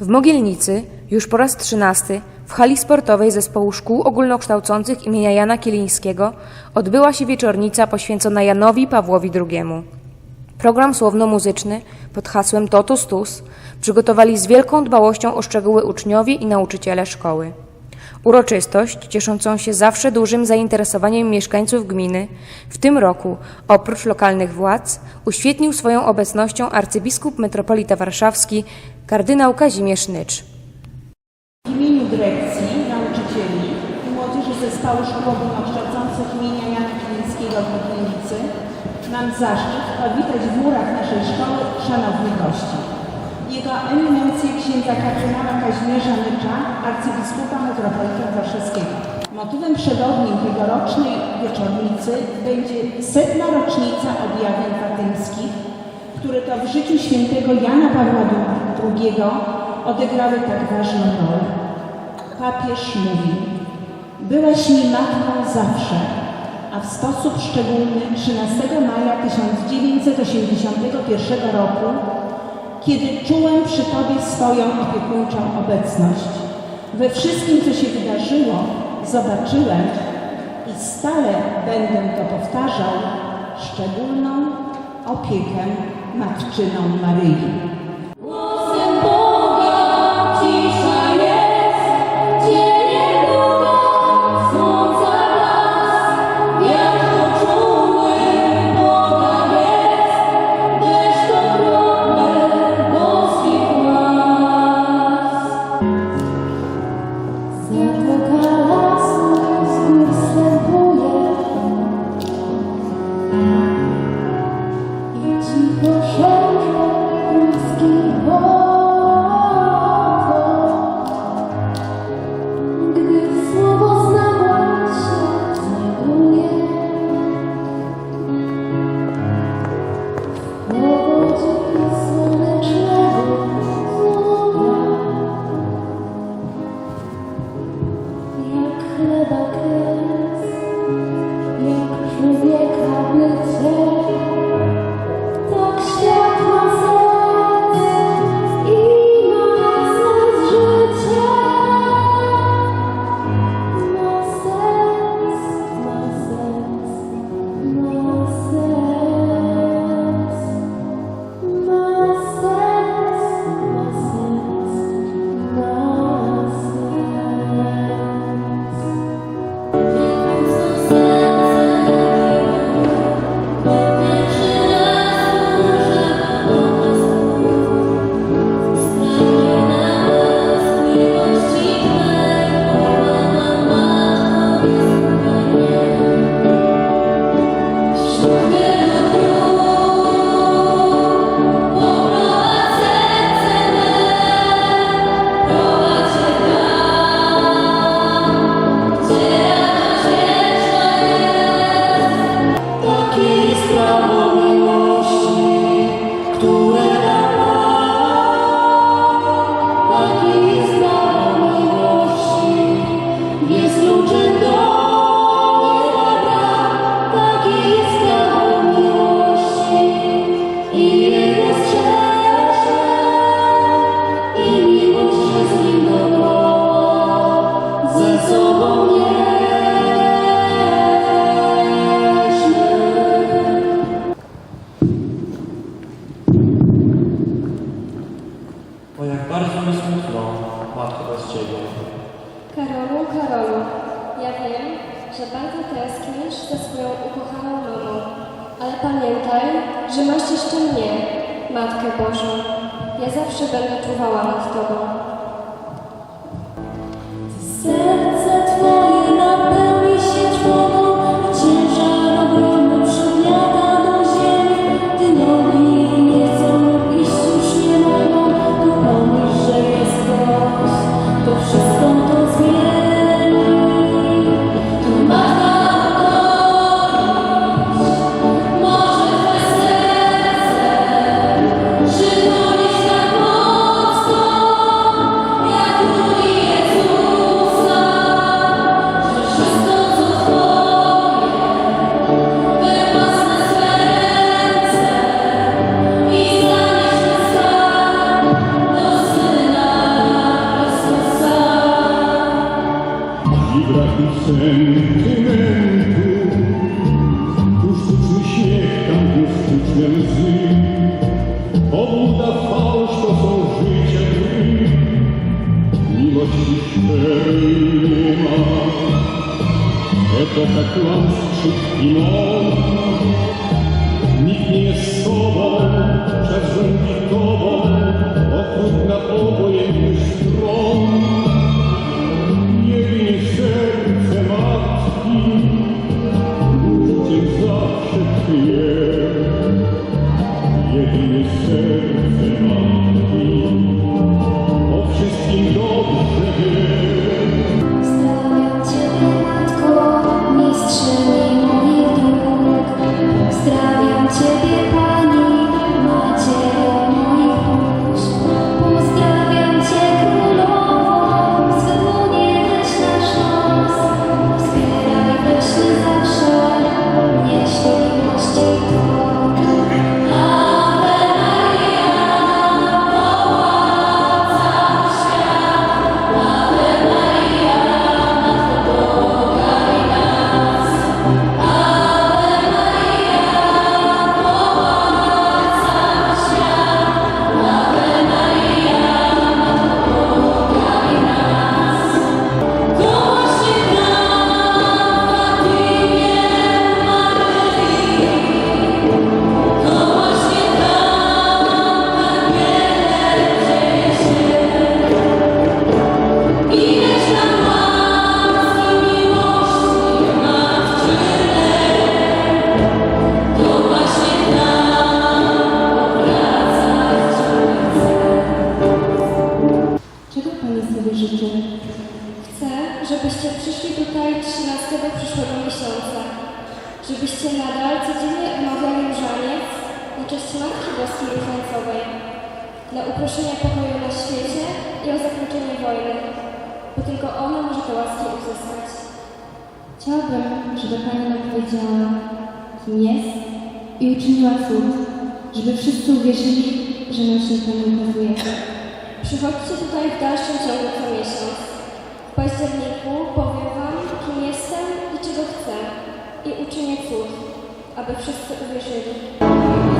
W Mogielnicy już po raz trzynasty w hali sportowej Zespołu Szkół Ogólnokształcących imienia Jana Kielińskiego odbyła się wieczornica poświęcona Janowi Pawłowi II. Program słowno-muzyczny pod hasłem Totus Tus przygotowali z wielką dbałością o szczegóły uczniowie i nauczyciele szkoły. Uroczystość, cieszącą się zawsze dużym zainteresowaniem mieszkańców gminy, w tym roku, oprócz lokalnych władz, uświetnił swoją obecnością arcybiskup metropolita warszawski kardynał Kazimierz Nycz. W imieniu dyrekcji, nauczycieli i młodzieży Zespołu Szkół Ogólnokształcących imienia Jana Kilińskiego w Mogielnicy mam zaszczyt powitać w murach naszej szkoły szanownych gości. Jego eminencję księdza kardynała Kazimierza Nycza, arcybiskupa metropolita warszawskiego. Motywem przewodnim tegorocznej wieczornicy będzie setna rocznica objawień fatymskich, które to w życiu świętego Jana Pawła II odegrały tak ważną rolę. Papież mówi, byłaś mi matką zawsze, a w sposób szczególny 13 maja 1981 roku, kiedy czułem przy Tobie swoją opiekuńczą obecność. We wszystkim, co się wydarzyło, zobaczyłem i stale będę to powtarzał, szczególną opiekę matczyną Maryi. Matko bez Ciebie. Karolu, Karolu, ja wiem, że bardzo tęsknisz za swoją ukochaną mamą, ale pamiętaj, że masz jeszcze mnie, Matkę Bożą. Ja zawsze będę czuwała nad Tobą. Serce przywrócenie pokoju na świecie i o zakończenie wojny, bo tylko ona może te łaski uzyskać. Chciałabym, żeby Pani nam powiedziała, kim jest i uczyniła cud, żeby wszyscy uwierzyli, że nam się Pani ukazuje. Przychodźcie tutaj w dalszym ciągu co miesiąc. W październiku powiem Wam, kim jestem i czego chcę i uczynię cud, aby wszyscy uwierzyli.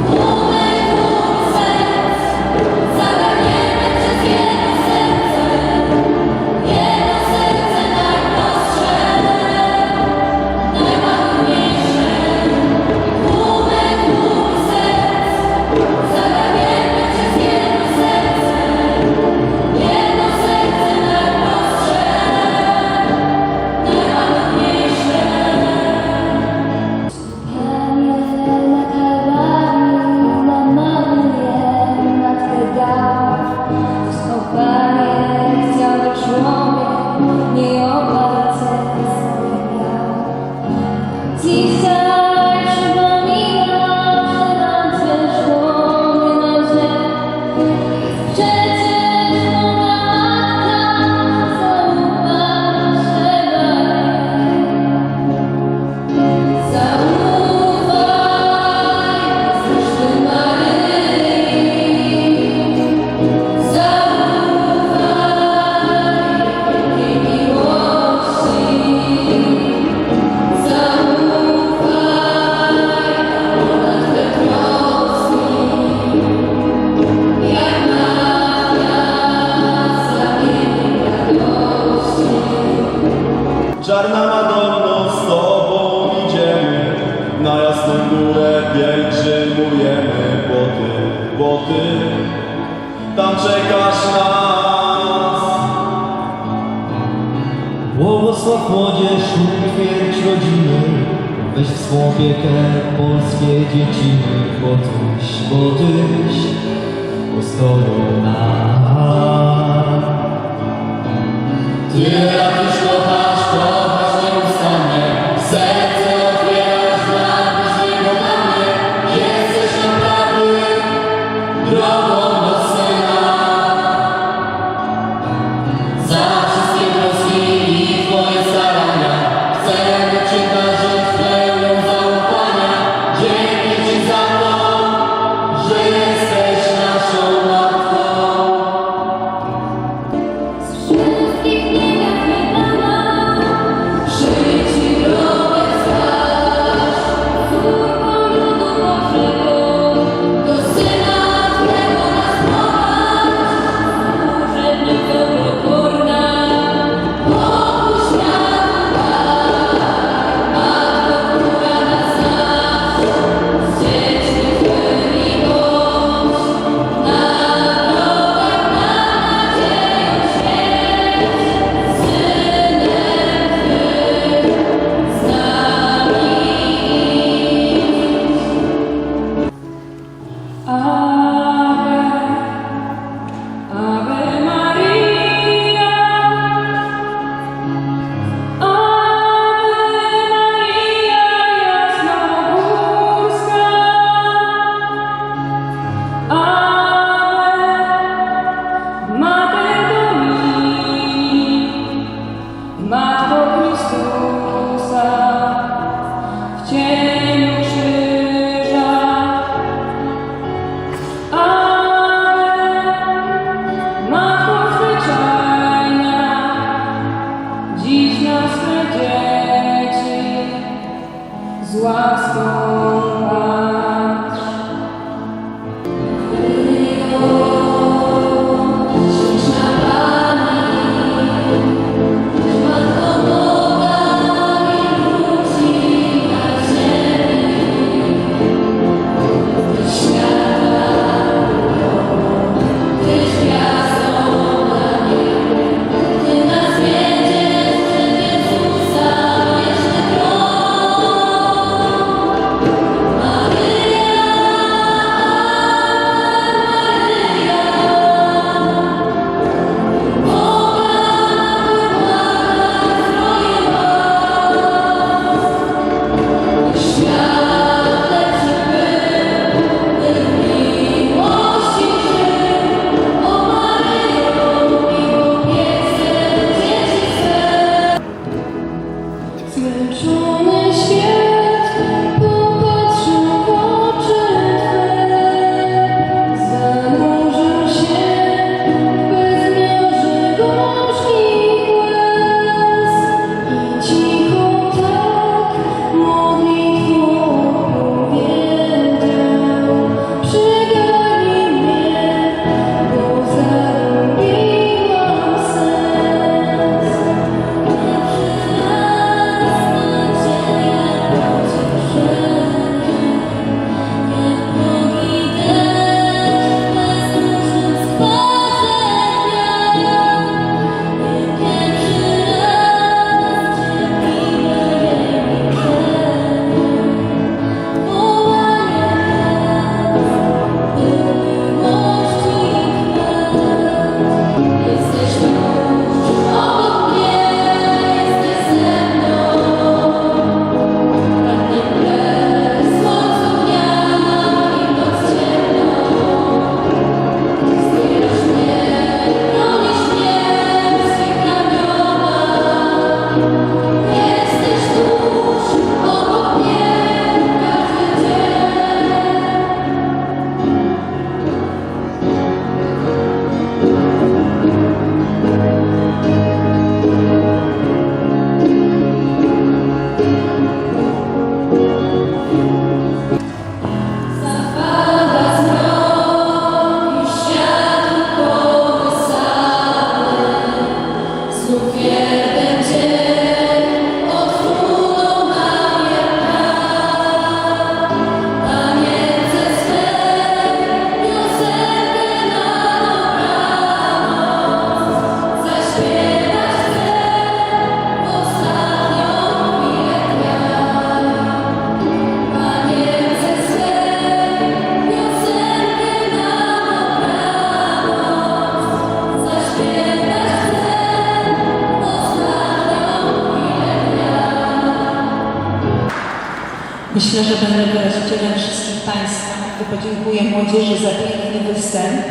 Myślę, że będę wyrazicielem wszystkich Państwa, gdy podziękuję młodzieży za piękny występ.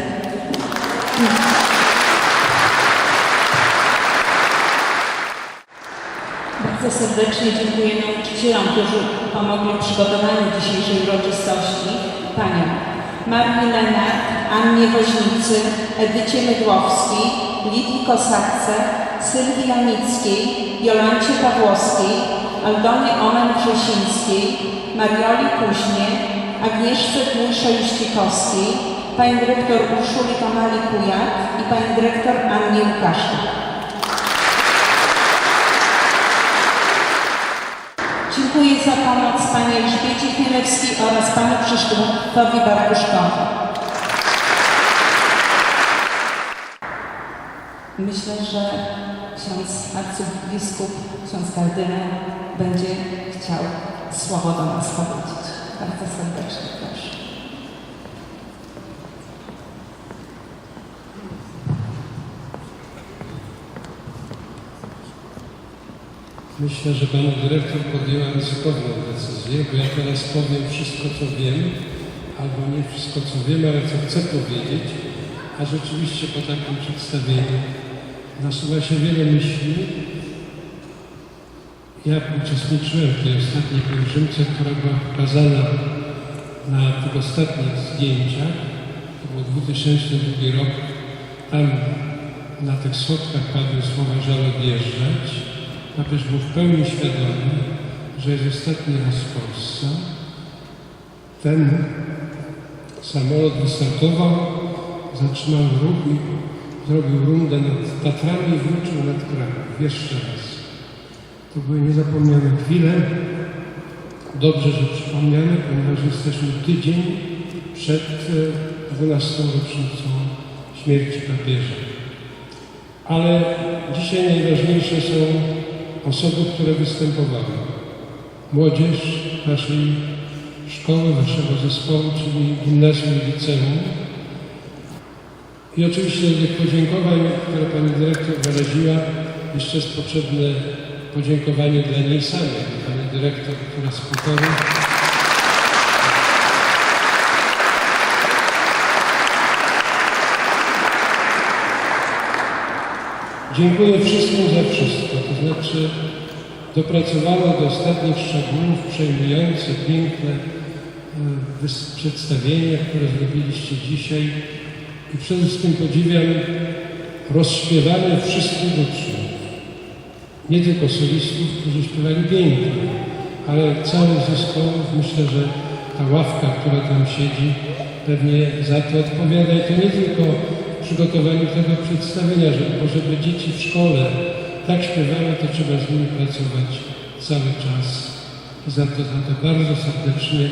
Bardzo serdecznie dziękuję nauczycielom, którzy pomogli w przygotowaniu dzisiejszej uroczystości. Paniom Marii Lenart, Annie Woźnicy, Edycie Mydłowskiej, Lidii Kosatce, Sylwii Janickiej, Jolancie Pawłowskiej, Aldonie Omen-Wrzesińskiej, Marioli Kuźnie, Agnieszce Dmujszo-Juścikowskiej, pani dyrektor Urszuli Kamali-Kujak i pani dyrektor Annie Łukaszczyk. Dziękuję za pomoc Pani Elżbiecie Chmielewskiej oraz Panu Krzysztofowi Bartuszkowi. Myślę, że ksiądz arcybiskup, ksiądz kardynał będzie chciał słowo do nas powiedzieć. Bardzo serdecznie proszę. Myślę, że Pani Dyrektor podjęła ryzykowną decyzję, bo ja teraz powiem wszystko, co wiem, albo nie wszystko, co wiem, ale co chcę powiedzieć, a rzeczywiście po takim przedstawieniu nasuwa się wiele myśli. Ja uczestniczyłem w tej ostatniej pielgrzymce, która była pokazana na tych ostatnich zdjęciach. To był 2002 rok. Tam na tych schodkach padły słowa żal odjeżdżać. Papież był w pełni świadomy, że jest ostatni raz w Polsce. Ten samolot wystartował, zatrzymał ruch i zrobił rundę nad Tatrami i wrócił nad Kraków. Jeszcze raz. To były niezapomniane chwile. Dobrze, że przypomniane, ponieważ jesteśmy tydzień przed e, 12. rocznicą śmierci papieża. Ale dzisiaj najważniejsze są osoby, które występowały. Młodzież naszej szkoły, naszego zespołu, czyli gimnazjum i liceum. I oczywiście tych podziękowań, które Pani Dyrektor wyraziła, jeszcze jest potrzebne podziękowanie dla niej samej, Pani Dyrektor, która półtorej Dziękuję wszystkim za wszystko, to znaczy dopracowano do ostatnich szczegółów przejmujące, piękne e, przedstawienie, które zrobiliście dzisiaj i przede wszystkim podziwiam rozśpiewanie wszystkich uczniów. Nie tylko solistów, którzy śpiewali pięknie, ale całych zespołów. Myślę, że ta ławka, która tam siedzi, pewnie za to odpowiada i to nie tylko w przygotowaniu tego przedstawienia, że, żeby dzieci w szkole tak śpiewały, to trzeba z nimi pracować cały czas. Za to, za to bardzo serdecznie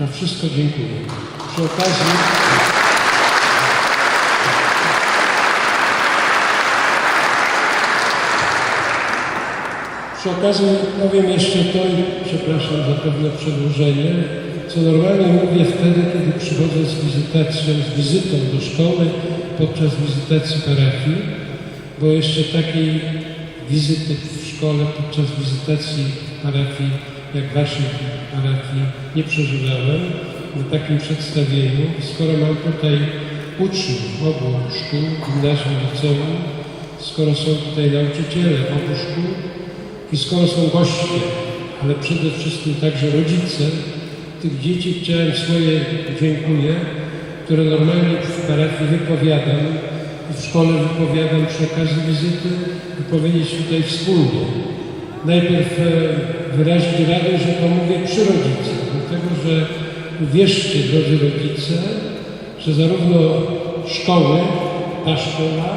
na wszystko dziękuję. Przy okazji Przy okazji powiem jeszcze to i przepraszam za pewne przedłużenie, co normalnie mówię wtedy, kiedy przychodzę z wizytacją, z wizytą do szkoły podczas wizytacji parafii, bo jeszcze takiej wizyty w szkole podczas wizytacji parafii, jak waszej parafii, nie przeżywałem na takim przedstawieniu. Skoro mam tutaj uczniów obu szkół, gimnazjum, liceum, skoro są tutaj nauczyciele obu szkół, i skoro są goście, ale przede wszystkim także rodzice tych dzieci, chciałem swoje dziękuję, które normalnie w parafii wypowiadam i w szkole wypowiadam przy okazji wizyty, wypowiedzieć tutaj wspólnie. Najpierw e, wyrazić radość, że to mówię przy rodzicach, dlatego że wierzcie, drodzy rodzice, że zarówno szkoły, ta szkoła,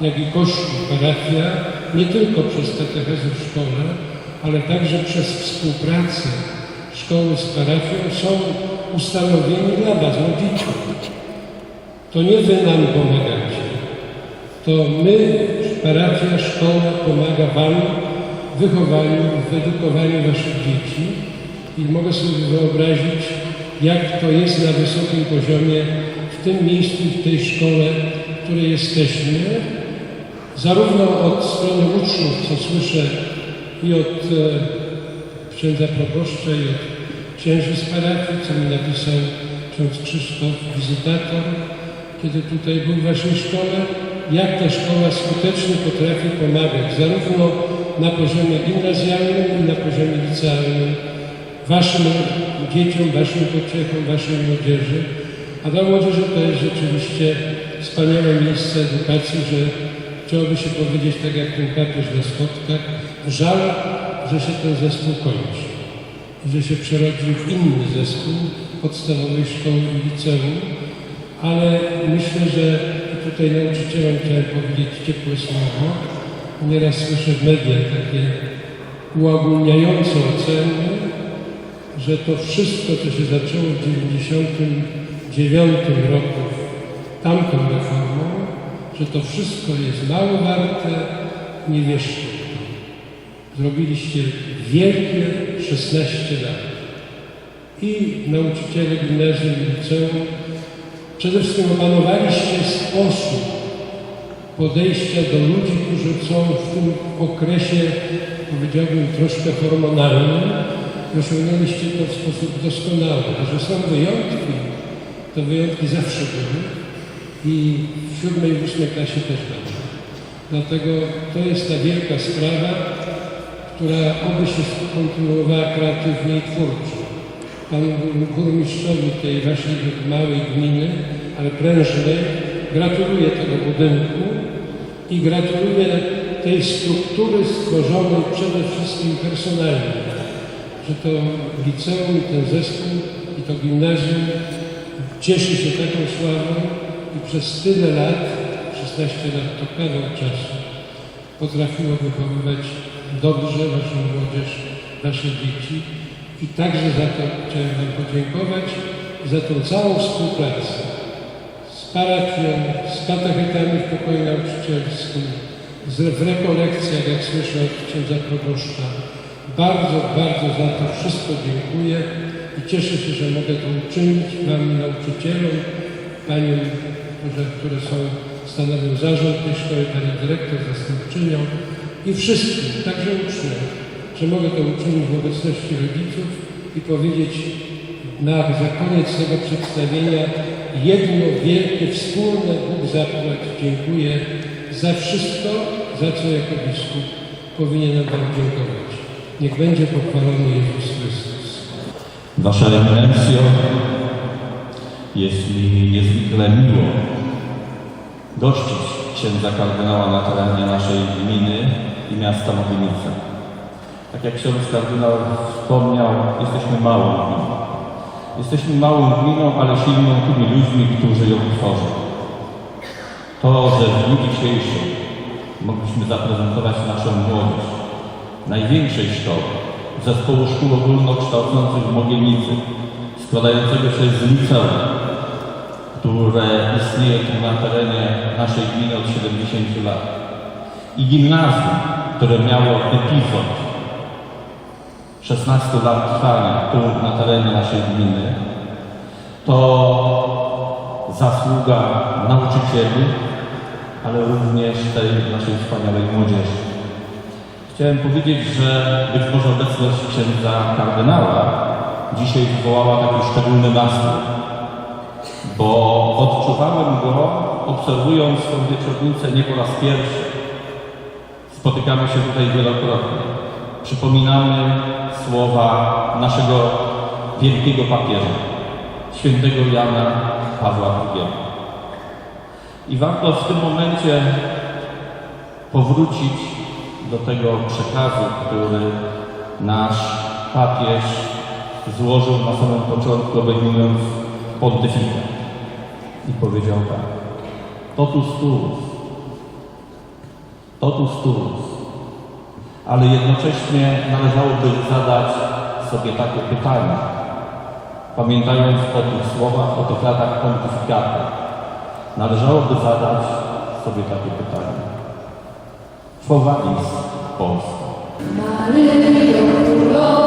jak i Kościół, parafia, nie tylko przez katechezę w szkole, ale także przez współpracę szkoły z parafią są ustanowieni dla Was, rodziców. To nie Wy nam pomagacie. To my, parafia, szkoła pomaga Wam w wychowaniu, w edukowaniu Waszych dzieci i mogę sobie wyobrazić, jak to jest na wysokim poziomie w tym miejscu, w tej szkole, w której jesteśmy, zarówno od strony uczniów, co słyszę i od e, księdza proboszcza, i od księży z parafii, co mi napisał ksiądz Krzysztof, wizytator, kiedy tutaj był w Waszej szkole, jak ta szkoła skutecznie potrafi pomagać, zarówno na poziomie gimnazjalnym i na poziomie licealnym, Waszym dzieciom, Waszym pociechom, Waszej młodzieży. A dla młodzieży to jest rzeczywiście wspaniałe miejsce edukacji, że chciałoby się powiedzieć, tak jak ten papież na spotkach, żal, że się ten zespół kończy że się przerodził w inny zespół podstawowej szkoły i liceum, ale myślę, że tutaj nauczycielom chciałem powiedzieć ciepłe słowo. Nieraz słyszę w mediach takie uogólniające oceny, że to wszystko, co się zaczęło w 1999 roku tamtą reformą, że to wszystko jest mało warte, nie wierzcie. Zrobiliście wielkie 16 lat. I nauczyciele gimnazjum i liceum przede wszystkim opanowaliście sposób podejścia do ludzi, którzy są w tym okresie, powiedziałbym, troszkę hormonalnym. Osiągnęliście to w sposób doskonały. A że są wyjątki, to wyjątki zawsze były i w siódmej ósmej klasie też będą. Dlatego to jest ta wielka sprawa, która oby się kontynuowała kreatywnie i twórczo. Panu burmistrzowi tej waszej małej gminy, ale prężnej, gratuluję tego budynku i gratuluję tej struktury stworzonej przede wszystkim personalnie, że to liceum i ten zespół i to gimnazjum cieszy się taką sławą i przez tyle lat, 16 lat to kawał czasu, potrafiło wychowywać dobrze waszą młodzież, wasze dzieci i także za to chciałem wam podziękować za tą całą współpracę z parafią, z katechetami w pokoju nauczycielskim, z, w rekolekcjach, jak słyszę od księdza proboszcza. Bardzo, bardzo za to wszystko dziękuję i cieszę się, że mogę to uczynić Wam nauczycielom, Paniom, które, które są, stanowią zarząd tej szkoły, Pani dyrektor, zastępczynią i wszystkim, także uczniom, że mogę to uczynić w obecności rodziców i powiedzieć na za koniec tego przedstawienia jedno wielkie, wspólne Bóg zapłać. Dziękuję za wszystko, za co jako biskup powinienem Wam dziękować. Niech będzie pochwalony Jezus Chrystus. Wasza Eminencjo, jest mi niezwykle miło gościć księdza kardynała na terenie naszej gminy i miasta Mogienice. Tak jak ksiądz kardynał wspomniał, jesteśmy małą gminą. Jesteśmy małą gminą, ale silną tymi ludźmi, którzy ją tworzą. To, że w dniu dzisiejszym mogliśmy zaprezentować naszą młodzież największej szkoły, zespołu szkół ogólnokształcących w Mogienicy, składającego się z liceum, które istnieje tu na terenie naszej gminy od 70 lat i gimnazjum, które miało epizod 16 lat trwania tu na terenie naszej gminy, to zasługa nauczycieli, ale również tej naszej wspaniałej młodzieży. Chciałem powiedzieć, że być może obecność księdza kardynała dzisiaj wywołała taki szczególny nastrój, bo odczuwałem go obserwując tą wieczornicę nie po raz pierwszy. Spotykamy się tutaj wielokrotnie. Przypominamy słowa naszego wielkiego papieża, świętego Jana Pawła II. I warto w tym momencie powrócić do tego przekazu, który nasz papież złożył na samym początku, obejmując pontyfikat. I powiedział tak. Totus tuus. Totus tuus. Ale jednocześnie należałoby zadać sobie takie pytanie, pamiętając o tych słowach, o tych latach pontyfikatu. Należałoby zadać sobie takie pytanie. Quo vadis Polska? Maryjo,